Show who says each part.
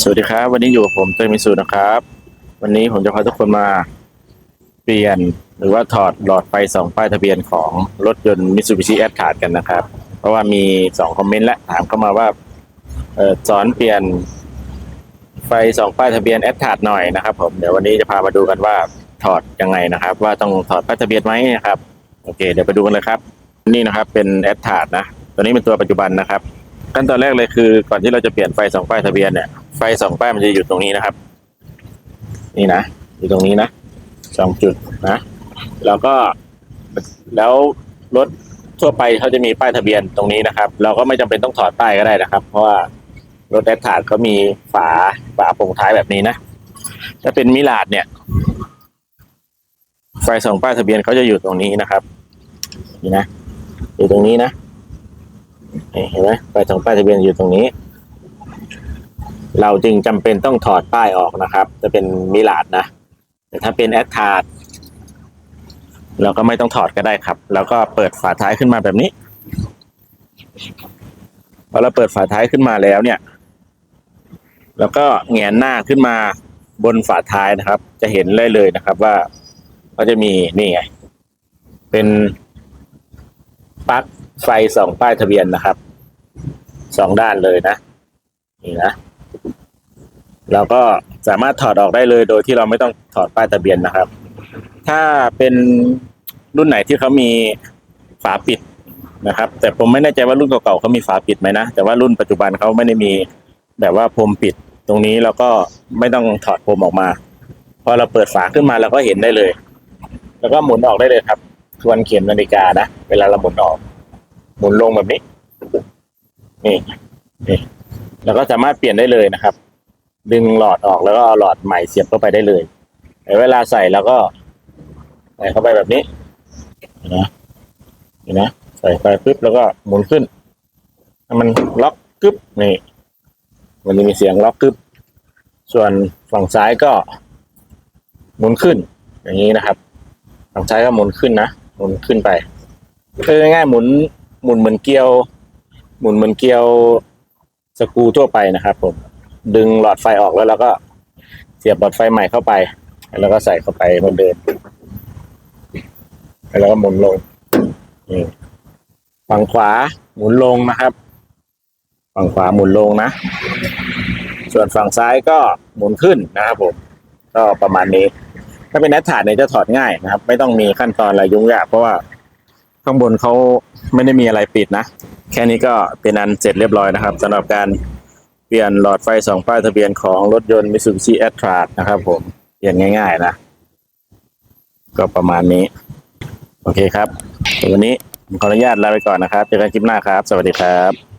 Speaker 1: สวัสดีครับ วันนี้อยู่กับผมเตยมิสูนะครับ วันนี้ผมจะพาทุกคนมาเปลี่ยนหรือว่าถอดหลอดไฟสองป้ายทะเบียนของรถยนต์ Mitsubishi a t r a กันนะครับ เพราะว่ามีสองคอมเมนต์และถามเข้ามาว่าเออสอนเปลี่ยนไฟสองป้ายทะเบียน a t r a หน่อยนะครับ ผมเดี๋ยววันนี้จะพามาดูกันว่าถอดยังไงนะครับ ว่าต้องถอดป้ายทะเบียนไหมนะครับโอเค เดี๋ยวไปดูกันเลยครับ นี่นะครับเป็น a t r a นะตัวนี้เป็นตัวปัจจุบันนะครับขั้นตอนแรกเลยคือก่อนที่เราจะเปลี่ยนไฟสองป้ายทะเบียนเนี่ย ไฟสองป้ายมันจะอยู่ตรงนี้นะครับ นี่นะอยู่ตรงนี้นะสองจุดนะแล้วก็แล้วรถทั่วไปเขาจะมีป้ายทะเบียนตรงนี้นะครับ เราก็ไม่จำเป็นต้องถอดป้ายก็ได้นะครับ เพราะว่ารถแอดทาร์ดเขามีฝาฝาโปร่งท้ายแบบนี้นะถ้าเป็นมิลาดเนี่ย ไฟสองป้ายทะเบียนเขาจะอยู่ตรงนี้นะครับนี่นะอยู่ตรงนี้นะเห็นไหมป้ายสองป้ายทะเบียนอยู่ตรงนี้ เราจึงจำเป็นต้องถอดป้ายออกนะครับ จะเป็นมิลาดนะ แต่ถ้าเป็นแอดทาร์ดเราก็ไม่ต้องถอดก็ได้ครับ แล้วก็เปิดฝาท้ายขึ้นมาแบบนี้พอเราเปิดฝาท้ายขึ้นมาแล้วเนี่ย แล้วก็แงนหน้าขึ้นมาบนฝาท้ายนะครับ จะเห็นได้เลยนะครับว่าเขาจะมีนี่ไง เป็นปลั๊กไฟสองป้ายทะเบียนนะครับสองด้านเลยนะ นี่นะ เราก็สามารถถอดออกได้เลยโดยที่เราไม่ต้องถอดป้ายทะเบียนนะครับ ถ้าเป็นรุ่นไหนที่เขามีฝาปิดนะครับ แต่ผมไม่แน่ใจว่ารุ่นเก่าๆเขามีฝาปิดไหมนะ แต่ว่ารุ่นปัจจุบันเขาไม่ได้มีแบบว่าพรมปิดตรงนี้เราก็ไม่ต้องถอดพรมออกมา พอเราเปิดฝาขึ้นมาเราก็เห็นได้เลย แล้วก็หมุนออกได้เลยครับ ทวนเข็มนาฬิกานะ เวลาเราหมุนออก หมุนลงแบบนี้ นี่นี่แล้วก็สามารถเปลี่ยนได้เลยนะครับ ดึงหลอดออกแล้วก็เอาหลอดใหม่เสียบเข้าไปได้เลยแต่เวลาใส่แล้วก็ใส่เข้าไปแบบนี้นะเห็นนะใส่ไปปุ๊บแล้วก็หมุนขึ้นมันล็อกกึ๊บนี่มันจะมีเสียงล็อกกึ๊บส่วนฝั่งซ้ายก็หมุนขึ้น อย่างนี้นะครับ ฝั่งซ้ายก็หมุนขึ้นนะหมุนขึ้นไปคือง่ายๆหมุนหมุนเหมือนเกลียว หมุนเหมือนเกลียวสกรูทั่วไปนะครับผม ดึงหลอดไฟออกแล้วเราก็เสียบหลอดไฟใหม่เข้าไป แล้วก็ใส่เข้าไปเหมือนเดิมแล้วก็หมุนลงนี่ฝั่งขวาหมุนลงนะครับ ฝั่งขวาหมุนลงนะ ส่วนฝั่งซ้ายก็หมุนขึ้นนะครับผม ก็ประมาณนี้ ถ้าเป็นแอดถาดเนี่ยจะถอดง่ายนะครับ ไม่ต้องมีขั้นตอนอะไรยุ่งยากเพราะว่าข้างบนเขาไม่ได้มีอะไรปิดนะ แค่นี้ก็เป็นอันเสร็จเรียบร้อยนะครับสำหรับการ ปลี่ยนหลอดไฟสองป้ายทะเบียนของรถยนต์ Mitsubishi a t r a นะครับผม เปลี่ยนง่ายๆนะ ก็ประมาณนี้ โอเคครับวันนี้ขออนุญาตลาไปก่อนนะครับเจอกันคลิปหน้าครับ สวัสดีครับ